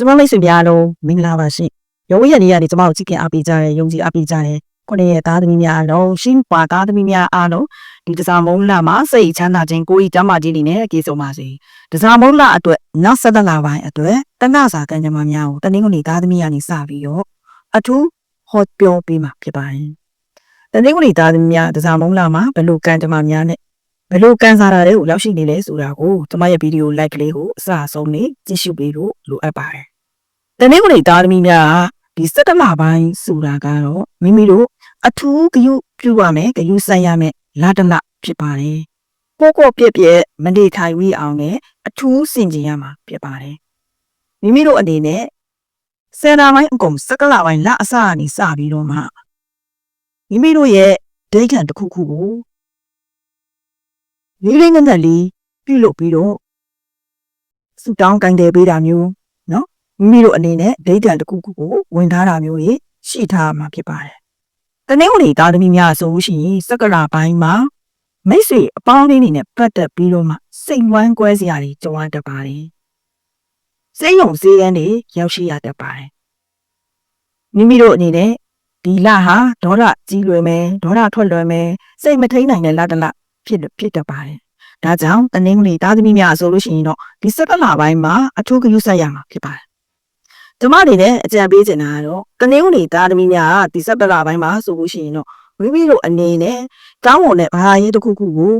ကျမမိတ်ဆွေများလုံးမင်္ဂလာပါရှင်ရုံးရည်ရည်ကနေကျမကိုကြည့်ခင်အားပေးကြတဲ့ယုံကြည်အားပေးကြတဲ့ခုနှစ်ရဲ့သားသမီးများအားလုံးရှင်းပါသားသမီးများအားလုံးဒီတစားမုံလာမှာစိတ်ချမ်းသာခြင်းကိုယ်ဤကျမ်းမာခြင်းတွေနဲ့ကြည်စုံပါစေတစားမုံလာအတွက်နောက်ဆက်သက်လာပိုင်းအတွက်တဏ္ဍစာကံကြမ္မာများကိုတနင်္ဂနွေသားသမီးကနေစပြီးတော့အထူးဟောပြောပေးမှာဖြစ်ပါတယ်တနင်္ဂနွေသားသမီးများတစားမုံလာမှာဘယ်လိုကံကြမ္မာများနဲ့ဘယ်လိုကန်စားတာတွေကိုရောက်ရှိနေလဲဆိုတာကိုကျွန်မရဲ့ဗီဒီယို like ကလေးကိုအစအဆုံးနဲ့ကြည့်ရှုပေးလို့လိုအပ်ပါတယ်။ တနေ့ကလေးသားသမီးများကဒီစက်တလပိုင်းဆိုတာကတော့မိမိတို့အထူးဂယုပြုရမယ်ဂယုဆိုင်ရမယ်လာတလဖြစ်ပါတယ်။ကိုကိုပြက်ပြက်မနေထိုင်ဝီအောင်နဲ့အထူးစင်ကြင်ရမှာဖြစ်ပါတယ်။မိမိတို့အနေနဲ့ဆယ်နာပိုင်းအကုန်စက်ကလပိုင်းလအစကနေစပြီးတော့မှမိမိတို့ရဲ့ဒိဋ္ဌံတစ်ခုခုကိုလေးလေးနက်နက်လေးပြုလုပ်ပြီးတော့စူတောင်းကင်တယ်ပေးတာမျိုးနော် မိမိတို့အနေနဲ့ဒိဋ္ဌံတစ်ခုခုကိုဝင်ထားတာမျိုးကြီးရှိထားမှာဖြစ်ပါတယ်။တနင်္ဂနွေသားသမီးများဆိုလို့ရှိရင်စက္ကရာပိုင်းမှာမိတ်ဆွေအပေါင်းလေးတွေနဲ့ပတ်သက်ပြီးတော့မှစိတ်ဝမ်းကွဲစရာတွေကြုံရတတ်ပါတယ်။စိတ်ယုံစည်းရန်တွေရောက်ရှိရတတ်ပါတယ်။မိမိတို့အနေနဲ့ဒီလဟာဒေါသကြီးလွယ်မယ်ဒေါသထွက်လွယ်မယ်စိတ်မထိန်နိုင်တဲ့လတလဖြစ်ဖြစ်တတ်ပါတယ်။ဒါကြောင့်တနင်္ဂနွေသားသမီးများဆိုလို့ရှိရင်တော့ဒီစက်ကလာပိုင်းမှာအထူးဂရုစိုက်ရမှာဖြစ်ပါတယ်။ ကျမအနေနဲ့အကြံပေးချင်တာကတော့တနင်္ဂနွေသားသမီးများဒီစက်ကလာပိုင်းမှာဆိုလို့ရှိရင်တော့မိမိတို့အနေနဲ့တောင်းဝန်တဲ့ဘာရေးတစ်ခုခုကို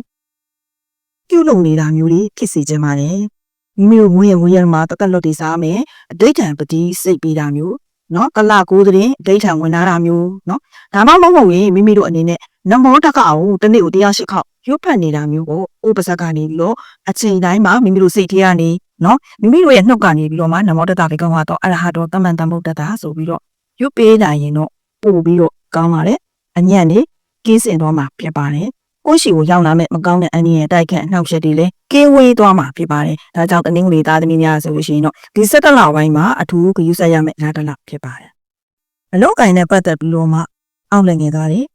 ပြုလုပ်နေတာမျိုးတွေဖြစ်စေချင်ပါတယ်။မိမိတို့ငွေရငွေရမှာတသက်လွတ်တည်စားမယ်အတိတ်တံပတိစိတ်ပေးတာမျိုးနော်ကလကိုးတဲ့ဒိဋ္ဌံဝင်လာတာမျိုးနော်ဒါမှမဟုတ်ရင်မိမိတို့အနေနဲ့နမောတကအောင်တနေ့ကိုတရားရှိခေါက်ရွတ်ဖတ်နေတာမျိုးကိုဥပစကနေပြီးတော့အချိန်တိုင်းမှာမိမိတို့စိတ်ထဲကနေ နော်မိမိတို့ရဲ့နှုတ်ကနေပြီးတော့မှနမောတတကေကောင်းတော့အရဟတော်တမန်တမုတ်တတာဆိုပြီးတော့ရွတ်ပေးနိုင်ရင်တော့ပို့ပြီးတော့ကောင်းပါတယ်အညံ့နေကင်းစင်သွားမှာဖြစ်ပါတယ်ကိုရှိကိုရောက်လာမဲ့မကောင်းတဲ့အနည်းရဲ့တိုက်ခတ်အနှောက်အယှက်တွေလည်းကင်းဝေးသွားမှာဖြစ်ပါတယ်။ဒါကြောင့်တနင်္ဂနွေသားသမီးများဆိုလို့ရှိရင်တော့ဒီစက်တလပိုင်းမှာအထူးဂရုစိုက်ရမယ့်အရာတစ်လဖြစ်ပါတယ်။အလောက်ကင်နဲ့ပတ်သက်ပြီးတော့မှအောက်လည်းငယ်သားတယ်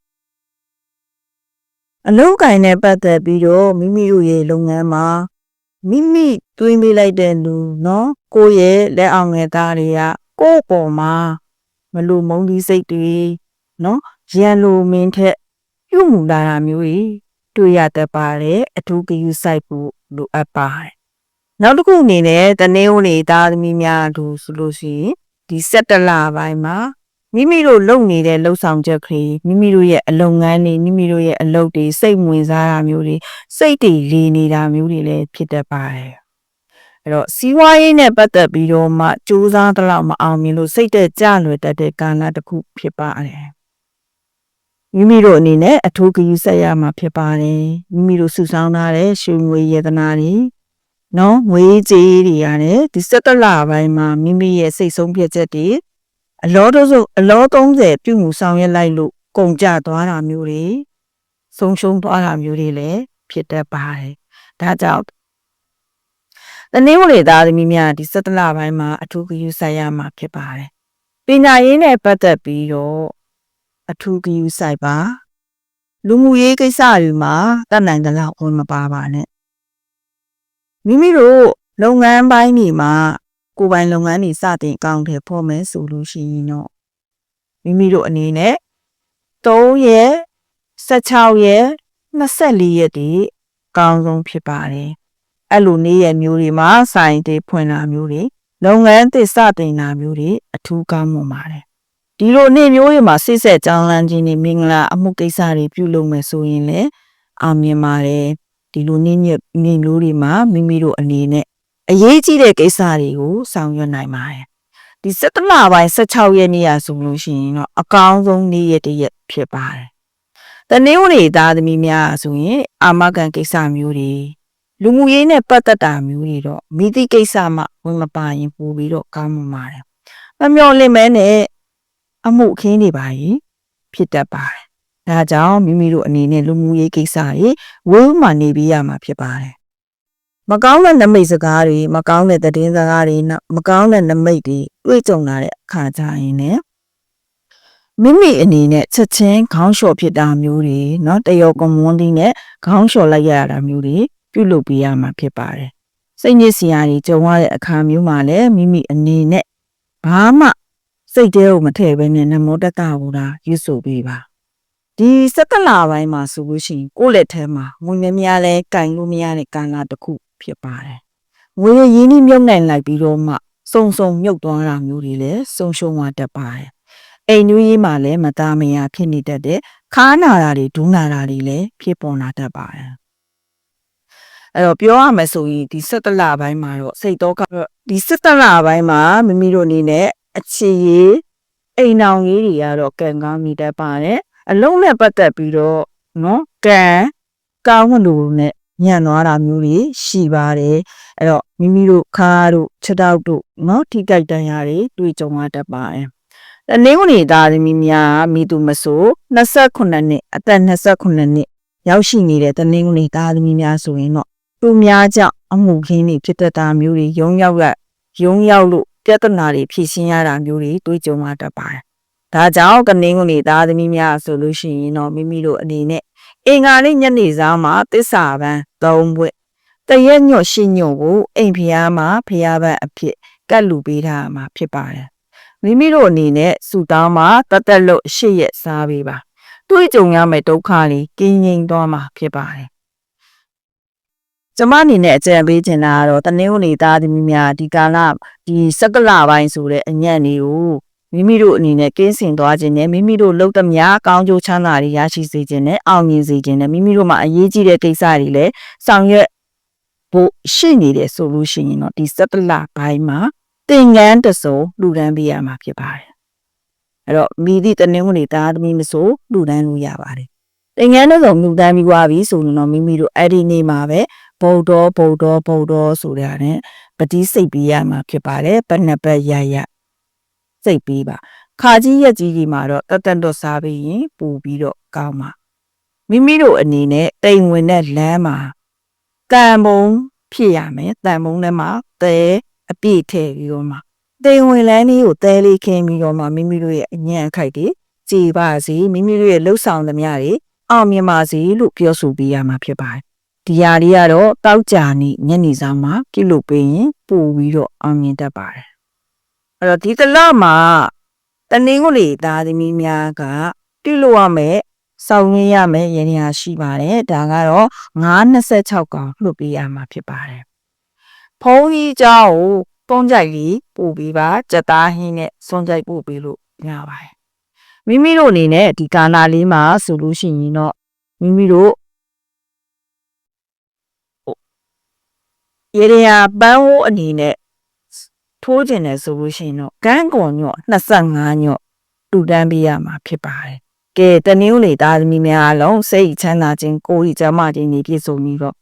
အလုံးကင်နဲ့ပတ်သက်ပြီးတော့မိမိတို့ရဲ့လုပ်ငန်းမှာမိမိ တွေးမိလိုက်တဲ့လူနော်ကိုယ့်ရဲ့လက်အောင်ငယ်သားတွေကကိုယ့်ပေါ်မှာမလူမုန်းသီးစိတ်တွေနော်ရန်လိုမင်းထက်ပြုမူလာတာမျိုးကြီးတွေ့ရတတ်ပါတယ်အထူးဂရုစိုက်ဖို့လိုအပ်ပါတယ်နောက်တစ်ခုအနေနဲ့တနင်္ဂနွေသားသမီးများတို့ဆိုလို့ရှိရင်ဒီ17လပိုင်းမှာမိမိတို့လုပ်နေတဲ့လှုပ်ဆောင်ချက်ခရီးမိမိတို့ရဲ့အလုပ်ငန်းတွေမိမိတို့ရဲ့အလုပ်တွေစိတ်ဝင်စားတာမျိုးတွေစိတ်တည်ရနေတာမျိုးတွေလည်းဖြစ်တတ်ပါတယ် အဲ့တော့စီးပွားရေးနဲ့ပတ်သက်ပြီးတော့မှစူးစမ်းတလောက်မအောင်မြင်လို့စိတ်တက်ကြလွယ်တတ်တဲ့ကာလတစ်ခုဖြစ်ပါတယ်မိမိတို့အနေနဲ့အထူးဂရုစိုက်ရမှာဖြစ်ပါတယ်မိမိတို့စုဆောင်းထားတဲ့ရွှေငွေရတနာတွေနော်ငွေကြေးတွေရတယ်ဒီစက်ကလပိုင်းမှာမိမိရဲ့စိတ်ဆုံးဖြတ်ချက်တွေအလောတို့ဆိုအလော30ပြုမှုဆောင်ရွက်လိုက်လို့ကုန်ကြသွားတာမျိုးတွေဆုံးရှုံးသွားတာမျိုးတွေလည်းဖြစ်တတ်ပါတယ်ဒါကြောင့် တနည်းဝလေသားသမီးများဒီစက်တလပိုင်းမှာအထူးဂရုစိုက်ရမှာဖြစ်ပါတယ်ပညာရေးနဲ့ပတ်သက်ပြီးတော့အထူးဂရုစိုက်ပါလူမှုရေးကိစ္စတွေမှာတတ်နိုင်တဲ့လောက်ဝင်မပါပါနဲ့မိမိတို့လုပ်ငန်းပိုင်းတွေမှာကိုယ်ပိုင်လုပ်ငန်းတွေစတင်ကောင်းတယ်ဖော်မယ်ဆိုလို့ရှိရင်တော့မိမိတို့အနေနဲ့3ရက်16ရက်24ရက်ဒီအကောင်းဆုံးဖြစ်ပါတယ် အဲ့လိုနေ့ရက်မျိုးတွေမှာဆိုင်တွေဖွင့်တာမျိုးတွေလုပ်ငန်းသစ်စတင်တာမျိုးတွေအထူးကောင်းမွန်ပါတယ်ဒီလိုနေ့မျိုးတွေမှာစိတ်ဆက်ကြောင်းလန်းခြင်းတွေမင်္ဂလာအမှုကိစ္စတွေပြုလုပ်မယ်ဆိုရင်လည်းအောင်မြင်ပါတယ်ဒီလိုနေ့ညနေ့မျိုးတွေမှာမိမိတို့အနေနဲ့အရေးကြီးတဲ့ကိစ္စတွေကိုဆောင်ရွက်နိုင်ပါတယ်။ဒီ17လပိုင်း16ရက်နေ့ရဆိုလို့ရှိရင်တော့အကောင်းဆုံးနေ့ရက်တစ်ရက်ဖြစ်ပါတယ်။တနင်္ဂနွေသားသမီးများဆိုရင်အာမခံကိစ္စမျိုးတွေ လူမှုရေးနဲ့ပတ်သက်တာမျိုးတွေတော့မိသည့်ကိစ္စမှဝင်မပါရင်ပို့ပြီးတော့ကောင်းမှာပါတယ်။မမျော်လင့်မဲနဲ့အမှုအခင်းတွေပါရင်ဖြစ်တတ်ပါတယ်။ဒါကြောင့်မိမိတို့အနေနဲ့လူမှုရေးကိစ္စတွေဝိုးမှနေပြီးရမှာဖြစ်ပါတယ်မကောင်းတဲ့နမိတ်စကားတွေမကောင်းတဲ့သတင်းစကားတွေမကောင်းတဲ့နမိတ်တွေတွေ့ကြုံလာတဲ့အခါကျရင်လည်းမိမိအနေနဲ့ချက်ချင်းခေါင်းလျှော်ဖြစ်တာမျိုးတွေเนาะတယောကမွန်းသီးနဲ့ခေါင်းလျှော်လိုက်ရတာမျိုးတွေ ပြုလုပ်ပေးရမှာဖြစ်ပါတယ်စိတ်ညစ်စရာတွေကြုံရတဲ့အခါမျိုးမှာလည်းမိမိအနေနဲ့ဘာမှစိတ်တဲကိုမထည့်ဘဲနဲ့နမောတတကိုသာရွတ်ဆိုပေးပါဒီစက္ကလာပိုင်းမှာဆိုလို့ရှိရင်ကိုယ့်လက်ထဲမှာငွေများများလဲကင်လို့မရတဲ့ကာလတစ်ခုဖြစ်ပါတယ်ငွေရင်းနှီးမြုပ်နှံလိုက်ပြီးတော့မှစုံစုံမြုပ်သွားတာမျိုးတွေလည်းစုံရှုံသွားတတ်ပါတယ်အိမ်နွေးရေးမှာလည်းမသားမယာဖြစ်နေတတ်တဲ့ခါနာတာတွေဒူးနာတာတွေလည်းဖြစ်ပေါ်လာတတ်ပါတယ် အဲ့တော့ပြောရမယ်ဆိုရင်ဒီစက်တလပိုင်းမှာတော့စိတ်တော့ကတော့ဒီစက်တလပိုင်းမှာမိမိတို့အနေနဲ့အခြေရေးအိမ်အောင်ရေးတွေကတော့ကံကောင်းမိတတ်ပါတယ်အလုံးနဲ့ပတ်သက်ပြီးတော့နော်ကံကောင်းမလို့နဲ့ညံ့သွားတာမျိုးတွေရှိပါတယ်အဲ့တော့မိမိတို့ခါတို့ခြေထောက်တို့နော်ထိကြိုက်တန်ရာတွေတွေ့ကြုံရတတ်ပါတယ်တနင်္ဂနွေသားသမီးများမိသူမဆို28နှစ်အသက်28နှစ်ရောက်ရှိနေတဲ့တနင်္ဂနွေသားသမီးများဆိုရင်တော့ သူများကြောင့်အမှုခင်းတွေဖြစ်တတ်တာမျိုးတွေရုံရောက်ရရုံရောက်လို့ပြဿနာတွေဖြေရှင်းရတာမျိုးတွေတွေ့ကြုံရတတ်ပါတယ်ဒါကြောင့်တနင်္ဂနွေသားသမီးများဆိုလို့ရှိရင်တော့မိမိတို့အနေနဲ့အင်္ဂါနေ့ညနေစားမှာတစ္ဆာပန်းသုံးဘွဲ့တရက်ညွတ်ရှိညွတ်ကိုအိမ်ဖျားမှာဖျားပန်းအဖြစ်ကတ်လူပေးထားမှာဖြစ်ပါတယ်မိမိတို့အနေနဲ့စူတောင်းမှာတတ်တက်လို့ရှေ့ရက်စားပေးပါတွေ့ကြုံရမယ့်ဒုက္ခတွေကင်းငြိမ်းသွားမှာဖြစ်ပါတယ် ကျမအနေနဲ့အကြံပေးချင်တာကတော့တနင်္ဂနွေသားသမီးများဒီကာလဒီစက္ကလပိုင်းဆိုတဲ့အညံ့လေးကိုမိမိတို့အနေနဲ့ကင်းစင်သွားခြင်းနဲ့မိမိတို့လုပ်သမျှကောင်းကျိုးချမ်းသာတွေရရှိစေခြင်းနဲ့အောင်မြင်စေခြင်းနဲ့မိမိတို့မှာအရေးကြီးတဲ့ကိစ္စတွေလည်းဆောင်ရွက်ဖို့ရှိနေတယ်ဆိုလို့ရှိရင်တော့ဒီစက္ကလပိုင်းမှာသင်ငန်းတစ်စုံလူဒန်းပေးရမှာဖြစ်ပါတယ်အဲ့တော့မိသည့်တနင်္ဂနွေသားသမီးမဆိုလူဒန်းလို့ရပါတယ်သင်ငန်းတစ်စုံလူဒန်းပြီးွားပြီဆိုရင်တော့မိမိတို့အဲ့ဒီနေ့မှာပဲ ဗုဒ္ဓဗုဒ္ဓဗုဒ္ဓဆိုတဲ့ဟာနဲ့ပတိစိတ်ပြီးရမှာဖြစ်ပါတယ်ဘယ်နှစ်ပတ်ရရစိတ်ပြီးပါခါကြီးရက်ကြီးကြီးမှာတော့တတ်တတ်တော့စားပြီးရင်ပူပြီးတော့ကောင်းပါမိမိတို့အနေနဲ့တိမ်ဝင်တဲ့လမ်းမှာကံမုံဖြစ်ရမယ်တန်မုံထဲမှာတဲအပြည့်ထည့်ပြီးတော့မှတိမ်ဝင်လမ်းလေးကိုတဲလေးခင်းပြီးတော့မှမိမိတို့ရဲ့အညံ့အခိုက်တွေကြည်ပါစေမိမိတို့ရဲ့လှုပ်ဆောင်သမျှတွေအောင်မြင်ပါစေလို့ပြောဆိုပေးရမှာဖြစ်ပါတယ် ဒီဟာလေးကတော့တောက်ကြနေညနေဆောင်မှာပြုလုပ်ပေးရင်ပို့ပြီးတော့အောင်မြင်တတ်ပါတယ်အဲ့တော့ဒီတလမှာတနင်္ဂနွေသားသမီးများကပြုလုပ်ရမယ်ဆောင်ရင်းရမယ်ရင်းရာရှိပါတယ်ဒါကတော့926កောင်လွှတ်ပေးရမှာဖြစ်ပါတယ်ဖုံးကြီးเจ้าကိုပုံကြိုက်လေးပို့ပေးပါစက်သားဟင်းနဲ့စွန်ကြိုက်ပို့ပေးလို့ရပါတယ်မိမိတို့အနေနဲ့ဒီကာနာလေးမှာဆိုလို့ရှိရင်တော့မိမိတို့ ရေရယာပန်းဟိုးအနေနဲ့ထိုးကျင်တယ်ဆိုလို့ရှိရင်တော့ကန်းကွန်ညော့25ညော့တူတန်းပေးရမှာဖြစ်ပါတယ်ကဲတနည်းလေသားသမီးများအလုံးစိတ်ချမ်းသာခြင်းကိုယ်ဤကျမ်းမာခြင်းနေပြည့်စုံပြီးတော့